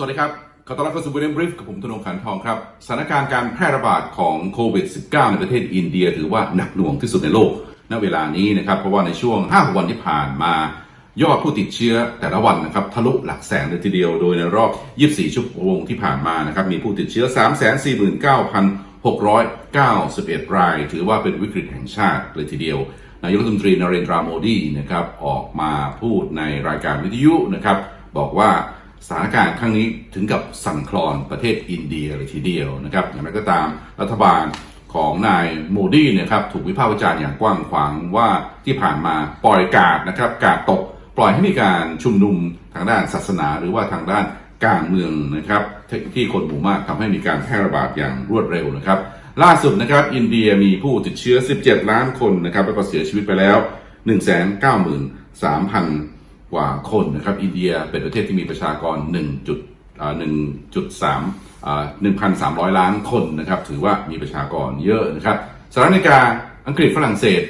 สวัสดีครับ ขอต้อนรับเข้าสู่วิดีโอบริฟกับผมธนงขันทองครับ สถานการณ์การแพร่ระบาดของโควิด -19 ในประเทศอินเดีย ถือว่าหนักหน่วงที่สุดในโลก ณ เวลานี้นะครับ เพราะว่าในช่วง 5 วันที่ผ่านมา ยอดผู้ติดเชื้อแต่ละวันนะครับทะลุหลักแสนเลยทีเดียว โดยในรอบ 24 ชั่วโมงที่ผ่านมานะครับ มีผู้ติดเชื้อ 349,691 ราย ถือว่าเป็นวิกฤตแห่งชาติเลยทีเดียวนายกรัฐมนตรีนเรนทราโมดีนะครับออกมาพูดในรายการวิทยุนะครับบอกว่า สถานการณ์ครั้งนี้ถึงกับสั่นคลอนประเทศอินเดียเลยทีเดียวนะครับอย่างไรก็ตามรัฐบาลของนายโมดีเนะครับถูกวิพากษ์วิจารณ์อย่างกว้างขวางว่าที่ผ่านมาปล่อยกาดนะครับกาดตกปล่อยให้มีการชุมนุมทางด้านศาสนา หรือว่าทางด้านการเมืองนะครับที่คนหมู่มากทำให้มีการแพร่ระบาดอย่างรวดเร็วนะครับ ล่าสุดนะครับอินเดียมีผู้ติดเชื้อ 17 ล้านคนนะครับแล้วก็เสียชีวิตไปแล้ว 193,000 กว่าคนนะครับ อินเดียเป็นประเทศที่มีประชากร 1. จุดอ่า1.3อ่า1,300 ล้านคนนะครับ ถือว่ามีประชากรเยอะนะครับสหรัฐอเมริกา อังกฤษ ฝรั่งเศส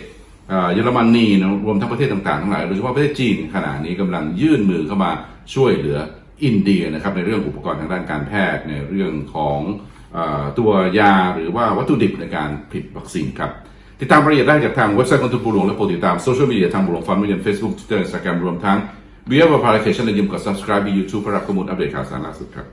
เยอรมนีนะรวมทั้งประเทศต่างๆทั้งหลายโดยเฉพาะประเทศจีนขณะนี้กำลังยื่นมือเข้ามาช่วยเหลืออินเดียนะครับในเรื่องอุปกรณ์ทางด้านการแพทย์ในเรื่องของอตัวยาหรือว่าวัตถุดิบในการผลิตวัคซีนครับ ติดตามรายละเอียดได้จากทางเว็บไซต์ของทุนบุหลวงและโปรดติดตามโซเชียลมีเดียทางบุหลวงฟันไม่ยันเฟซบุ๊กทวิตเตอร์อินสตาแกรวมทั้งเบียร์บาร์พาราเคชันและยิมกด subscribe ใน YouTube เพื่อรับข้อมูลอัปเดตข่าวสารล่าสุดครับ